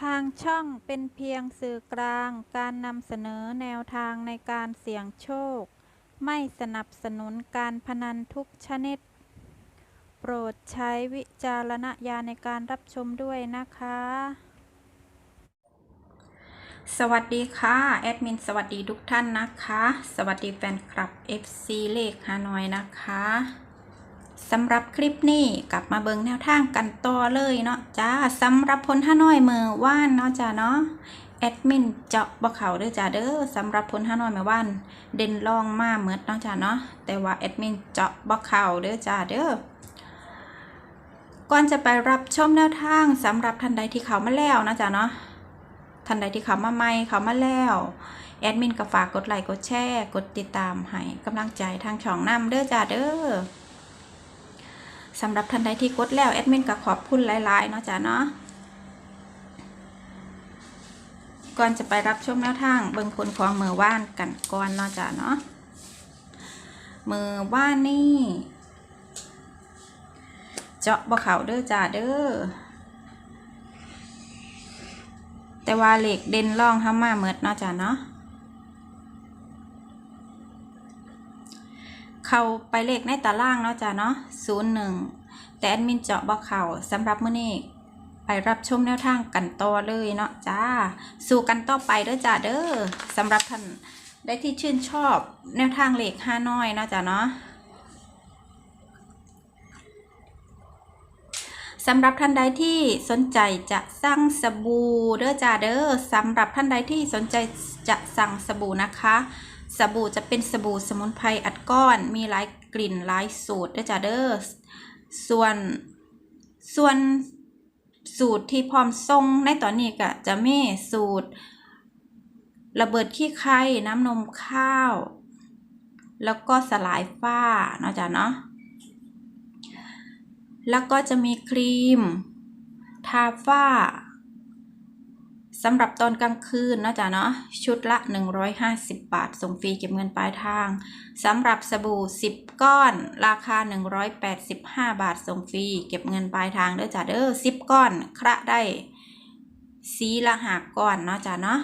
ทางช่องเป็นเพียงสื่อกลางการนำเสนอแนวทางในการเสี่ยงโชค ไม่สนับสนุนการพนันทุกชนิด โปรดใช้วิจารณญาณในการรับชมด้วยนะคะ สวัสดีค่ะ แอดมินสวัสดีทุกท่านนะคะ สวัสดีแฟนคลับ FC เลขฮานอยนะคะ สำหรับคลิปนี้กลับมาเบิงแนวทางกันต่อเลยเนาะจ้าสำหรับพลฮาน้อยมือว่านเนาะจ้าเนาะแอดมินเจาะบ่เขาเด้อจ้าเด้อสำหรับพลฮาน้อยมือว่านเด่นลองมาเมิดเนาะจ้าเนาะแต่ว่าแอดมินเจาะบ่เขาเด้อจ้าเด้อก่อนจะไปรับชมแนวทางสำหรับท่านใดที่เขามาแล้วนะจ๊ะเนาะท่านใดที่เขามาใหม่เขามาแล้วแอดมินก็ฝากกดไลค์กดแชร์ กดติดตามให้กำลังใจทางช่องนำเด้อจ้าเด้อ สำหรับท่านใดที่กดแล้วแอดมินก็ขอบคุณหลายๆเนาะจ้าเนาะก่อนจะไปรับชมแนวทางเบิ่งผลของมือว่านกันก่อนเนาะจ้าเนาะมือว่านนี่ เจาะบ่เขาเด้อจ้าเด้อแต่ว่าเหล็กเด่นล่องห้ามาเมิดเนาะจ้ะเนาะ เข้าไปเลขในตารางเนาะจ้ะเนาะศูนย์หนึ่งแต่แอดมินเจาะบ่เข่าสำหรับมื้อนี้ไปรับชมแนวทางกันต่อเลยเนาะจ้า สู่กันต่อไปเด้อจ้าเด้อสำหรับท่านได้ที่ชื่นชอบแนวทางเลขห้าน้อยเนาะจ้ะเนาะสำหรับท่านใดที่สนใจจะสั่งสบู่เด้อจ้าเด้อสำหรับท่านใดที่สนใจจะสั่งสบู่นะคะ สบู่จะเป็นสบู่สมุนไพรอัดก้อน มีหลายกลิ่นหลายสูตรด้จ้าเด้อส่วนส่วนสูตรที่พร้อมทรงในตอนนี้ก็จะมีสูตร ระเบิดขี้ไข่น้ำนมข้าว แล้วก็สลายฝ้าเนาะจ้าเนาะแล้วก็จะมีครีม ทาฝ้า สำหรับตอนกลางคืนเนาะจ๊ะเนาะชุดละ 150 บาท ส่งฟรีเก็บเงินปลายทางสำหรับสบู่ 10 ก้อน ราคา 185 บาท ส่งฟรีเก็บเงินปลายทางเด้อจ้ะเด้อ10 ก้อน คระได้สีละหากก้อนเนาะจ๊ะเนาะ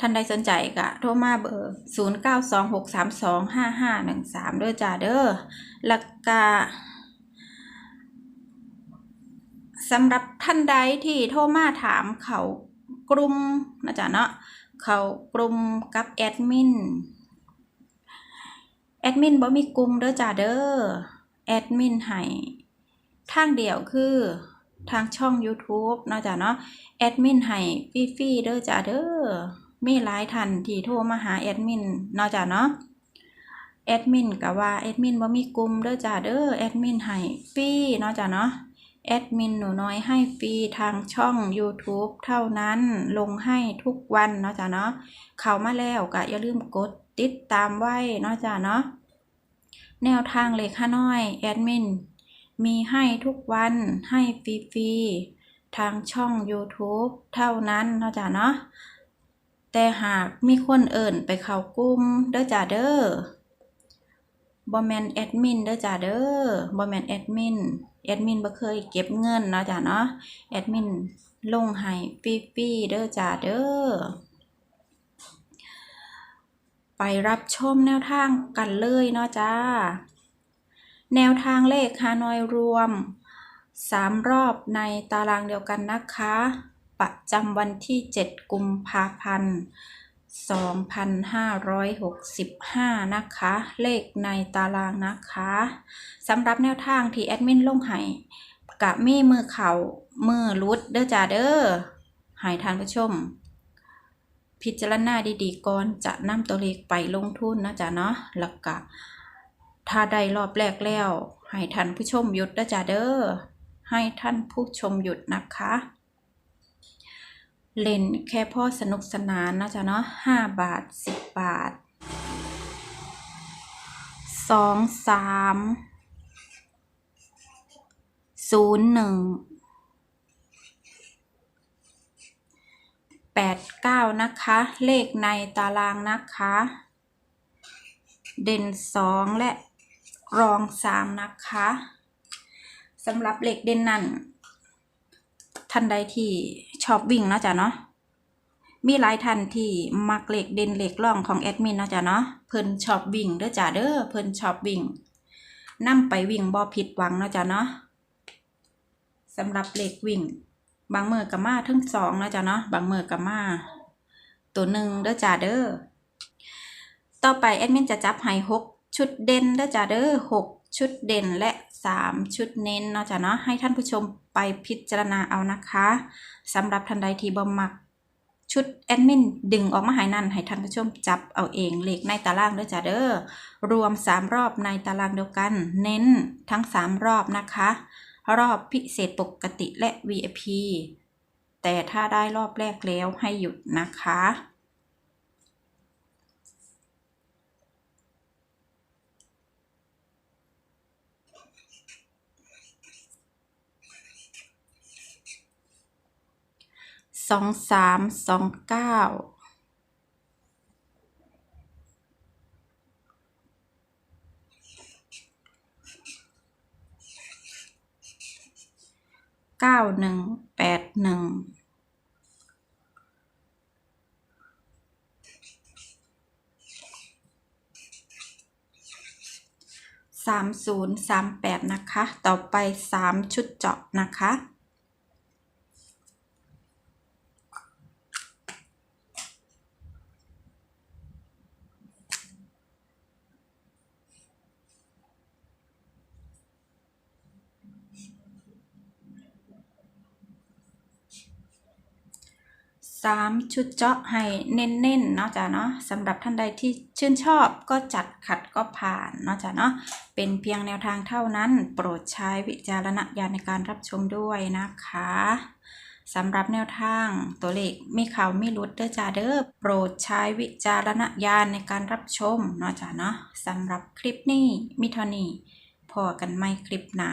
ท่านใดสนใจก็โทรมาเบอร์ 0926325513เด้อจ้ะเด้อล้วก็ สำหรับท่านใดที่โทรมาถามเขากลุ่มนะจ๊ะเนาะเขากลุ่มกับแอดมินแอดมินบ่มีกลุ่มเด้อจ้าเด้อแอดมินให้ทางเดียวคือทางช่อง YouTube นะจ้ะเนาะแอดมินให้ฟรีๆเด้อจ้าเด้อมีหลายท่านที่โทรมาหาแอดมินเนาะจ้ะเนาะแอดมินก็ว่าแอดมินบ่มีกลุ่มเด้อจ้าเด้อแอดมินให้ฟรีเนาะจ้าเนาะ แอดมินหนูน้อยให้ฟรีทางช่อง YouTube เท่านั้นลงให้ทุกวันเนาะจ้าเนาะเข้ามาแล้วก็อย่าลืมกดติดตามไว้เนาะจ้าเนาะแนวทางเลขาน้อยแอดมินมีให้ทุกวันให้ฟรีๆทางช่อง YouTube เท่านั้นเนาะจ้าเนาะแต่หากมีคนเอิ่นไปเข้ากลุ่มเด้อจ้าเด้อ บอแมนแอดมินเด้อจ้าเด้อบอแมนแอดมินแอดมินบ่เคยเก็บเงินเนาะจ้าเนาะแอดมินลงให้ฟรีๆเด้อจ้าเด้อไปรับชมแนวทางกันเลยเนาะจ้า แนวทางเลขฮานอยรวมสามรอบในตารางเดียวกันนะคะ ประจำวันที่ 7 กุมภาพันธ์ 2,565 นะคะ เลขในตารางนะคะสำหรับแนวทางที่แอดมินลงให้กับมีมือเขามือรุดเด้อจ้าเด้อให้ทานผู้ชม พิจารณาดีๆก่อนจะนำตัวเลขไปลงทุนนะจ๊ะเนาะแล้วก็ถ้าได้รอบแรกแล้วให้ท่านผู้ชมหยุดเด้อจ้าเด้อให้ท่านผู้ชมหยุดนะคะ เล่นแค่พ่อสนุกสนานนะจ๊ะเนาะห้าบาทสิบบาทสองสามศูนย์หนึ่งแปดเก้านะคะ เลขในตารางนะคะ เด่นสองและรองสามนะคะสำหรับเลขเด่นนั่น ท่านใดที่ชอบวิ่งนะจ้ะเนาะมีหลายท่านที่มักเลขเด่นเหลขร่องของแอดมินนะจ้ะเนาะเพิ่นชอบวิ่งเด้อจ้ะเด้อเพิ่นชอบวิ่งนำไปวิ่งบ่ผิดหวังนะจ้ะเนาะสำหรับเหลขวิ่ง บางเมื้อก็มาทั้งสองนะจ้ะเนาะบางเมื้อก็มาตัวหนึ่งเด้อจ้ะเด้อต่อไปแอดมินจะจับให้หกชุดเด่นเด้อจ้ะเด้อหกชุดเด่นและ สามชุดเน้นเนาะจ้ะเนาะให้ท่านผู้ชมไปพิจารณาเอานะคะสำหรับท่านใดที่บ่มักชุดแอดมินดึงออกมาให้นั่นให้ท่านผู้ชมจับเอาเองเลขในตารางเด้อจ้าเด้อรวม 3 รอบในตารางเดียวกัน เน้นทั้ง 3 รอบนะคะ รอบพิเศษปกติและ VIP แต่ถ้าได้รอบแรกแล้วให้หยุดนะคะ สองสามสองเก้าเก้าหนึ่งแปดหนึ่งสามศูนย์สามแปดนะคะ ต่อไปสามชุดเจาะนะคะ สามชุดเจาะให้เน้นๆเนาะจ้ะเนาะสำหรับท่านใดที่ชื่นชอบก็จัดขัดก็ผ่านเนาะจ้ะเนาะเป็นเพียงแนวทางเท่านั้น โปรดใช้วิจารณญาณในการรับชมด้วยนะคะสำหรับแนวทางตัวเลขมีข่าวมีหลุดเด้อจ้าเด้อโปรดใช้วิจารณญาณในการรับชมเนาะจ้ะเนาะสำหรับคลิปนี้มิทานีพอกันไม่คลิปหนา